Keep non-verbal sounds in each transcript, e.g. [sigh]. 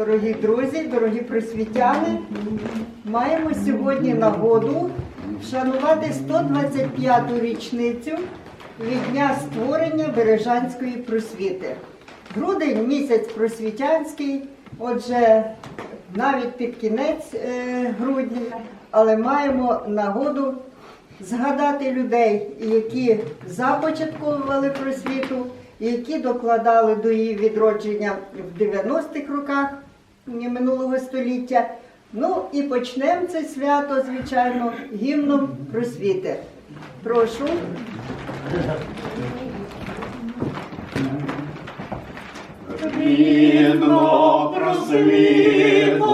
Дорогі друзі, дорогі просвітяни, маємо сьогодні нагоду вшанувати 125-ту річницю від дня створення Бережанської просвіти. Грудень місяць просвітянський, отже, навіть під кінець е, грудня, але маємо нагоду згадати людей, які започатковували просвіту, які докладали до її відродження в 90-х роках минулого століття. Ну і почнемо це свято, звичайно, гімном просвіти. Прошу. Гімно просвіто,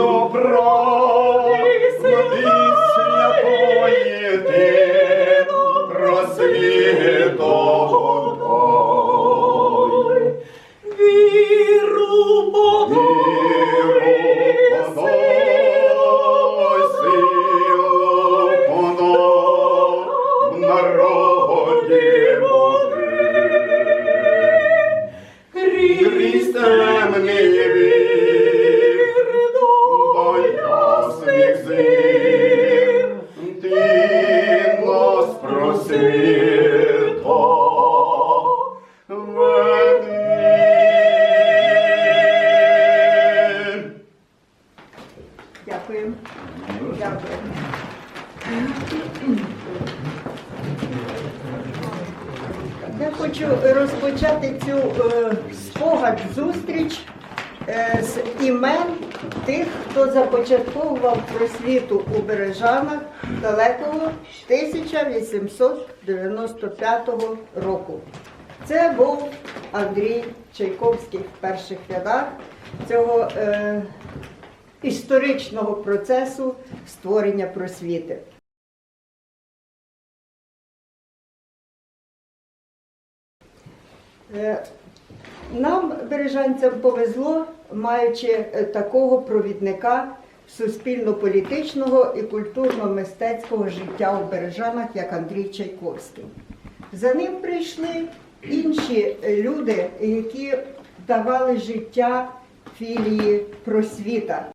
обіду Дякую. Дякую. Я хочу розпочати цю е, спогад зустріч е, з імен тих, хто започатковував просвіту у Бережанах далекого 1895 року. Це був Андрій Чайковський в перших рядах цього е, історичного процесу створення просвіти. Е, Нам, бережанцям, повезло, маючи е, такого провідника суспільно-політичного і культурно-мистецького життя у Бережанах, як Андрій Чайковський. За ним прийшли інші люди, які давали життя філії просвіта.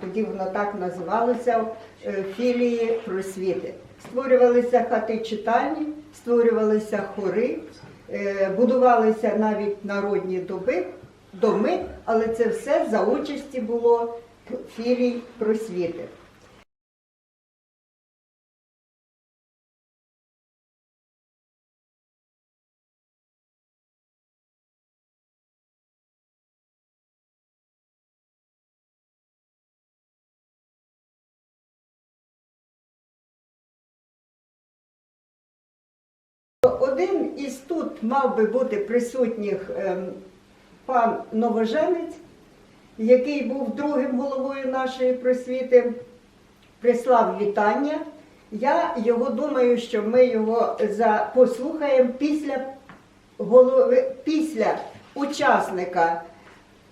Тоді воно так називалося е, філії просвіти. Створювалися хати читальні, створювалися хори, будувалися навіть народні доби, доми, але це все за участі було філій просвіти. Із тут мав би бути присутніх ем, пан Новоженець, який був другим головою нашої просвіти, прислав вітання. Я його думаю, що ми його за, послухаємо після, голови, після учасника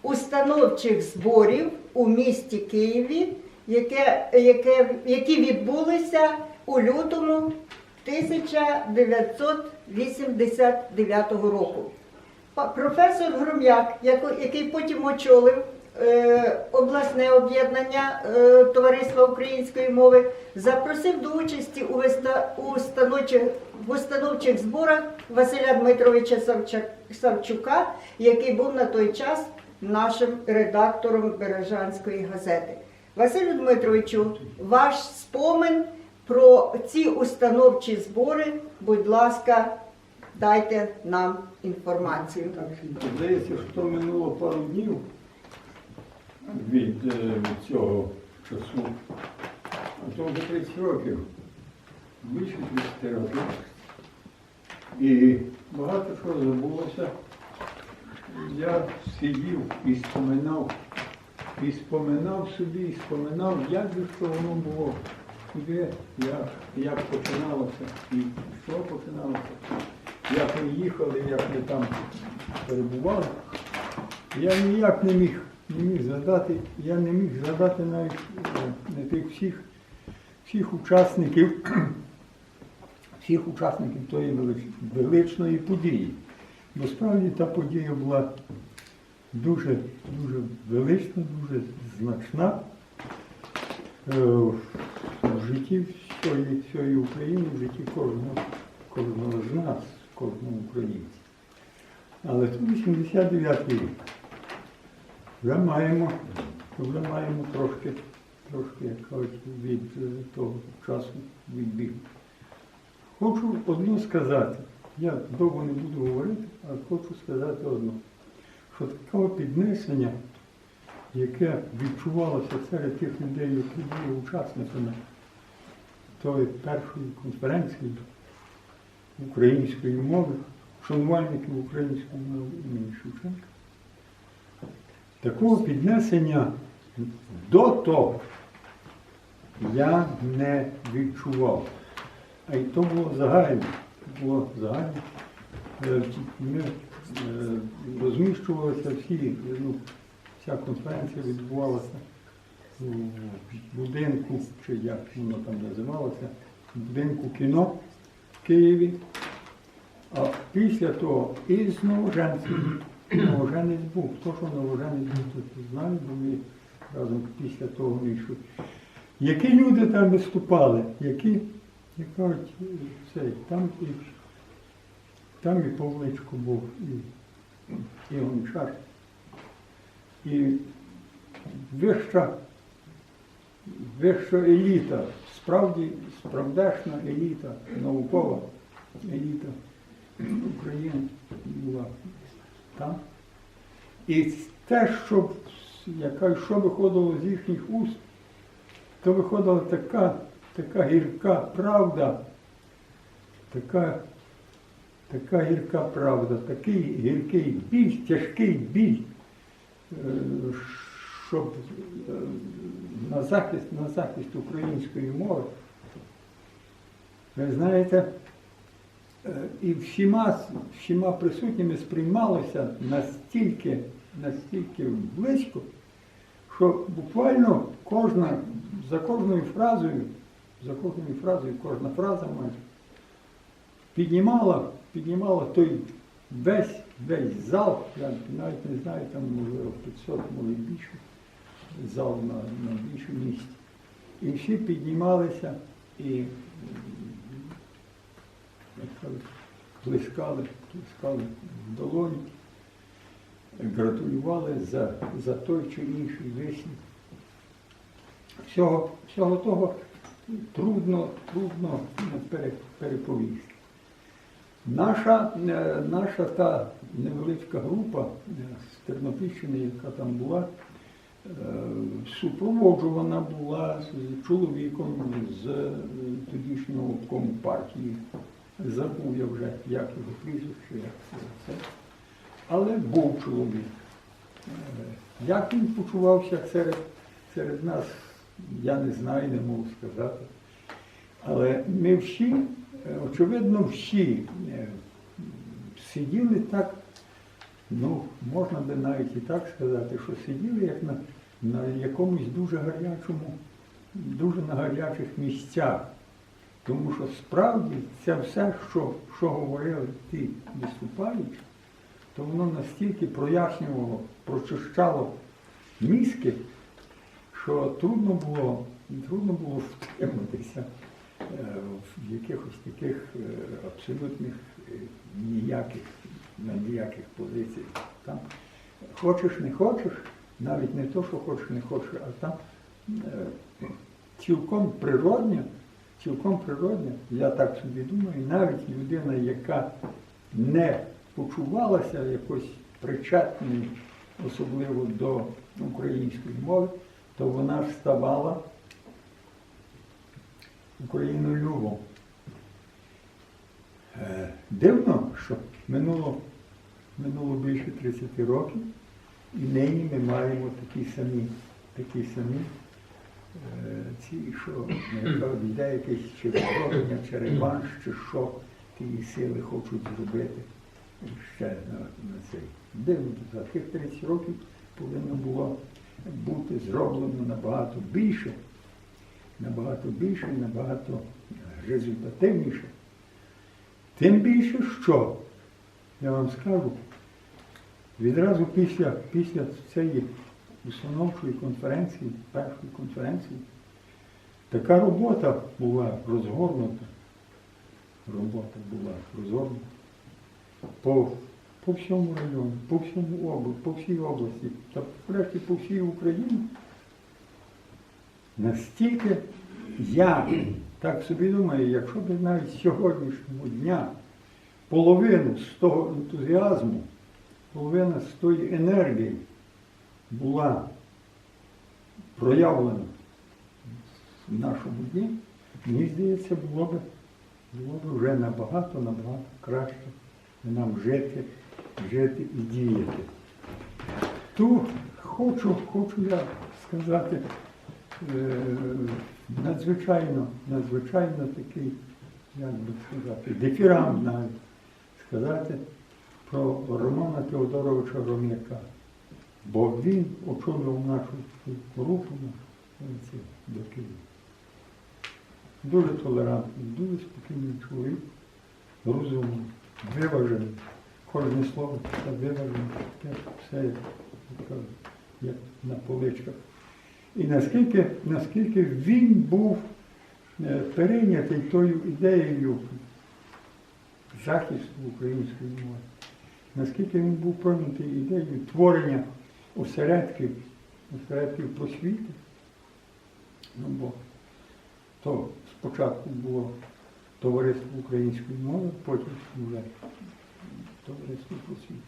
установчих зборів у місті Києві, яке, яке, які відбулися у лютому 1989 року. Професор Грум'як, який потім очолив е, обласне об'єднання е, Товариства української мови, запросив до участі у, установчих зборах Василя Дмитровича Савчука, який був на той час нашим редактором Бережанської газети. Василю Дмитровичу, ваш спомин про ці установчі збори, будь ласка, дайте нам інформацію. Здається, що минуло пару днів від е, цього часу. А то вже 30 років. Більше 30 років. І багато чого забулося. Я сидів і споминав, і споминав собі, і споминав, як же що воно було, куди, як, як починалося, і що починалося, як ми їхали, як ми там перебували. Я ніяк не міг, не міг згадати, я не міг згадати навіть е, не тих всіх, всіх учасників, [clears throat] всіх учасників тої велич- величної події. Бо справді та подія була дуже, дуже велична, дуже значна е, в житті всієї, всієї України, в житті кожного, кожного з нас, кожного українця. Але тут 89 рік. Вже маємо, вже маємо трошки, трошки, як кажуть, від е, того часу відбіг. Хочу одну сказати. Я довго не буду говорити, а хочу сказати одну, що таке піднесення, яке відчувалося серед тих людей, які були учасниками тої першої конференції української мови, шанувальників української мови імені Шевченка. Такого піднесення до того я не відчував. А й то було загально. Було загально. Е, Ми е, розміщувалися всі, ну, вся конференція відбувалася у будинку, чи як воно там називалося, в будинку кіно в Києві. А після того і з новоженцем. Новоженець був. Хто що новоженець був, тут знаю, бо ми разом після того вийшли. Які люди там виступали, які, як кажуть, цей, там і, там і Павличко був, і, і Гончар, і вища, вища еліта, справді справдешна еліта, наукова еліта України була там. І те, що, яка, що виходило з їхніх уст, то виходила така, така гірка правда, така, така гірка правда, такий гіркий біль, тяжкий біль, щоб е, на захист, на захист української мови. Ви знаєте, е, і всіма, всіма присутніми сприймалося настільки, настільки близько, що буквально кожна, за кожною фразою, за кожною фразою, кожна фраза майже піднімала, піднімала той весь, весь зал, я навіть не знаю, там можливо 500, може більше, зал на, на більшому місці. І всі піднімалися і як плескали, плескали в долоні гратулювали за, за той чи інший висновок. Всього, всього того трудно, трудно переповісти. Наша, е, наша та невеличка група е, з Тернопільщини, яка там була, е, супроводжувана була з чоловіком з тодішнього обкому партії. Забув я вже, як його прізвище, як це. Але був чоловік. Як він почувався серед, серед нас, я не знаю, не можу сказати. Але ми всі, очевидно, всі е, сиділи так, ну, можна би навіть і так сказати, що сиділи як на, на якомусь дуже гарячому, дуже на гарячих місцях. Тому що справді це все, що, що говорили ті виступаючі, то воно настільки прояснювало, прочищало мізки, що трудно було, трудно було втриматися е, в якихось таких е, абсолютних е, ніяких, на ніяких позиціях. Там хочеш, не хочеш, навіть не то, що хочеш, не хочеш, а там е, цілком природня, цілком природня, я так собі думаю, навіть людина, яка не почувалася якось причетною, особливо до української мови, то вона ж ставала українолюбом. Е, Дивно, що минуло, минуло більше 30 років, і нині ми маємо такі самі, такі самі е, ці, що йде якесь чи виправлення, чи реванш, чи що ті сили хочуть зробити ще на, на цей. Дивно, за тих 30 років повинно було бути зроблено набагато більше, набагато більше, набагато результативніше. Тим більше, що, я вам скажу, відразу після, після цієї установчої конференції, першої конференції, така робота була розгорнута. Робота була розгорнута по, по всьому району, по всьому області, по всій області, та врешті по всій Україні. Настільки я так собі думаю, якщо б навіть сьогоднішнього дня половину з того ентузіазму, половина з тої енергії була проявлена в нашому дні, мені здається, було б, було б вже набагато, набагато краще нам жити, жити і діяти. Тут хочу, хочу я сказати, надзвичайно, надзвичайно такий, як би сказати, дифірам навіть сказати про Романа Теодоровича Ром'яка. Бо він очолював нашу групу до Києва. Дуже толерантний, дуже спокійний чоловік, розумний, виважений. Кожне слово таке виважене, все як на поличках. І наскільки, наскільки він був е, перейнятий тою ідеєю захисту української мови, наскільки він був прийнятий ідеєю творення осередків, осередків просвіти. Ну, бо то спочатку було товариство української мови, потім вже товариство просвіти.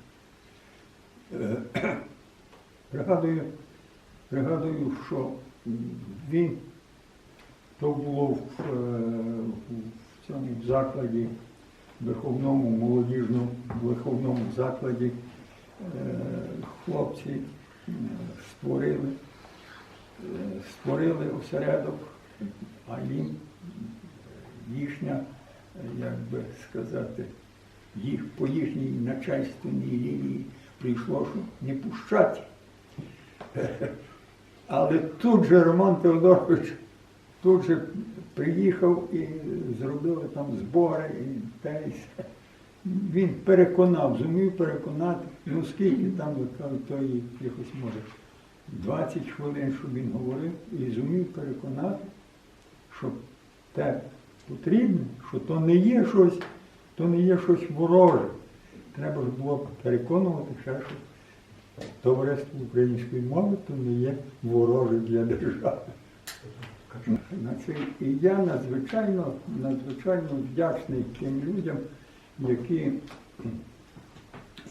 Е, [clears throat] Пригадую, пригадую, що він то було в, е, в цьому закладі, виховному, молодіжному виховному закладі е, хлопці е, створили, створили осередок, а їм їхня, як би сказати, їх по їхній начальственній лінії прийшло, що не пущать. Але тут же Роман Теодорович тут же приїхав і зробили там збори, і все. Він переконав, зумів переконати, ну скільки там, як то якось може 20 хвилин, щоб він говорив, і зумів переконати, що те потрібно, що то не є щось, то не є щось вороже. Треба ж було переконувати ще, що товариство української мови то не є вороже для держави. І я надзвичайно, надзвичайно вдячний тим людям, які,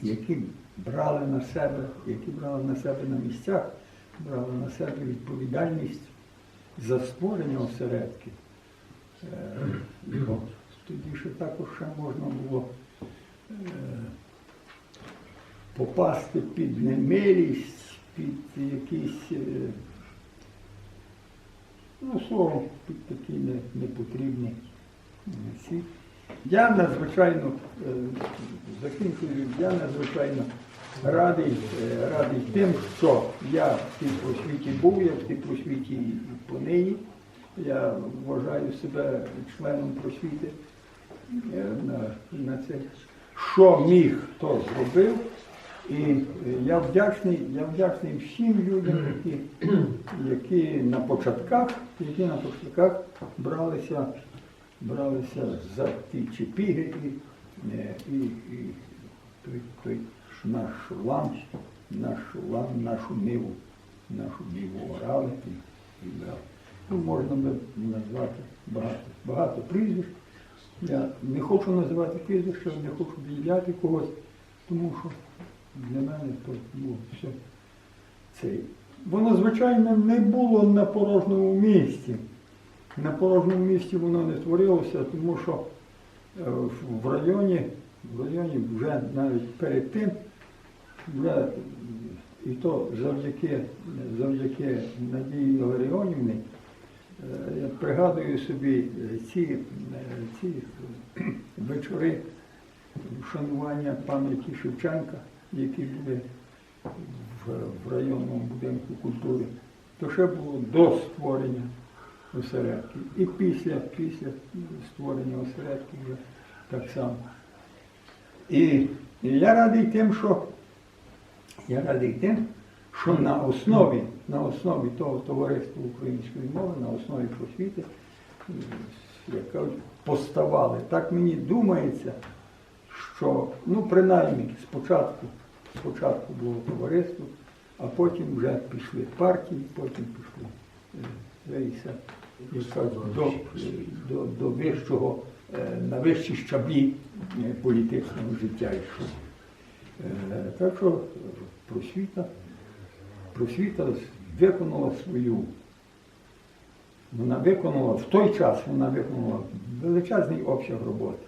які брали на себе, які брали на себе на місцях, брали на себе відповідальність за створення осередків. Е, Тоді ще також ще можна було е, попасти під немилість, під якісь, е, ну, словом, під такі непотрібні е. Я надзвичайно е, закінчую, я надзвичайно радий, е, радий тим, що я в тій просвіті був, я в тій просвіті і понині. Я вважаю себе членом просвіти на, на це. Що міг, то зробив. І е, я вдячний, я вдячний всім людям, які, які на початках, які на початках бралися, бралися за ті чепіги і, е, і, і той, той наш лам, наш лам, нашу ниву, нашу ниву орали і, і брали. Ну, можна би назвати багато, багато прізвищ, Я не хочу називати прізвище, не хочу відділяти когось, тому що для мене то було все цей. Воно, звичайно, не було на порожньому місці. На порожньому місці воно не творилося, тому що е, в- районі, в районі вже навіть перед тим, вже, і то завдяки, завдяки Надії Ларіонівні, Е, Я пригадую собі е, ці, ці [clears throat] вечори вшанування пам'яті Шевченка, які були в, районному будинку культури. То ще було до створення осередків. І після, після створення осередків вже так само. І, і я радий тим, що я радий тим, що на основі, на основі того товариства української мови, на основі просвіти, як кажуть, поставали. Так мені думається, що ну принаймні спочатку, спочатку було товариство, а потім вже пішли партії, потім пішли е, кажуть, до, до, до вищого, е, на вищі щаблі е, політичного життя йшов. Так що просвіта, просвіта виконала свою. Вона виконала в той час вона виконала величезний обсяг роботи.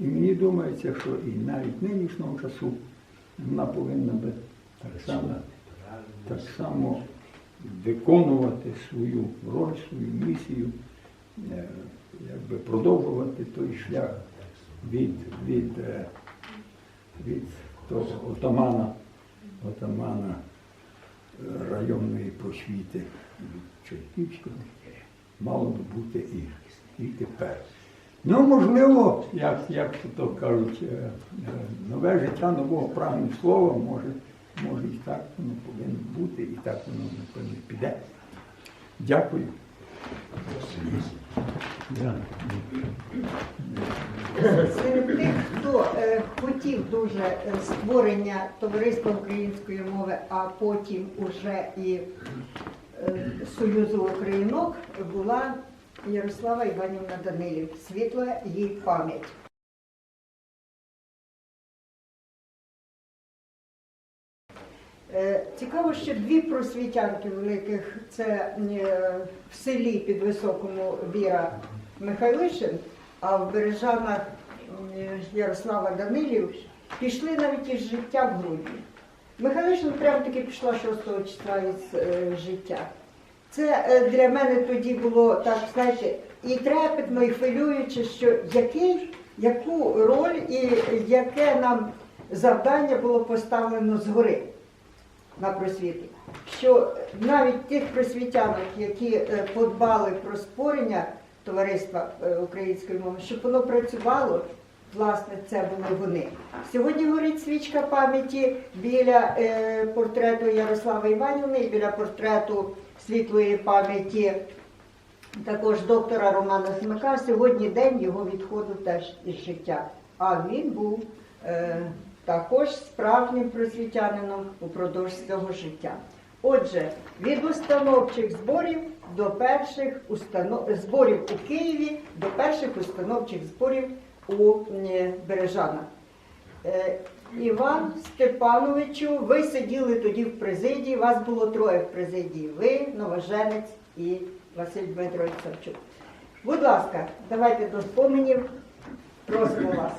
І мені думається, що і навіть нинішнього часу вона повинна би так само, так само виконувати свою роль, свою місію, е, якби продовжувати той шлях від, від, е, від того отамана, отамана е, районної просвіти. Чайківського. Мало би бути і, і тепер. Ну, можливо, як, як то кажуть, е, е, нове життя нового прагне слова, може, може і так воно повинно бути, і так воно напевно піде. Дякую. Серед тих, хто е, хотів дуже е, створення товариства української мови, а потім уже і е, Союзу Українок, була Ярослава Іванівна Данилів. Світла їй пам'ять. Е, Цікаво, що дві просвітянки великих це е, в селі під Високому Віра Михайлишин, а в Бережанах е, Ярослава Данилів пішли навіть із життя в грудні. Михайлишин прямо таки пішла 6 числа із життя. Це е, для мене тоді було так, знаєте, і трепетно, і хвилююче, що який, яку роль і яке нам завдання було поставлено згори на просвіту. Що навіть тих просвітянок, які е, подбали про створення товариства е, української мови, щоб воно працювало, власне, це були вони. Сьогодні горить свічка пам'яті біля е, портрету Ярослава Іванівни і біля портрету світлої пам'яті також доктора Романа Смика. Сьогодні день його відходу теж із життя. А він був е, також справжнім просвітянином упродовж свого життя. Отже, від установчих зборів до перших установ... зборів у Києві до перших установчих зборів у Бережана. Е, Іван Степановичу, ви сиділи тоді в президії, вас було троє в президії. Ви, Новоженець і Василь Дмитрович Савчук. Будь ласка, давайте до споменів. Просимо вас.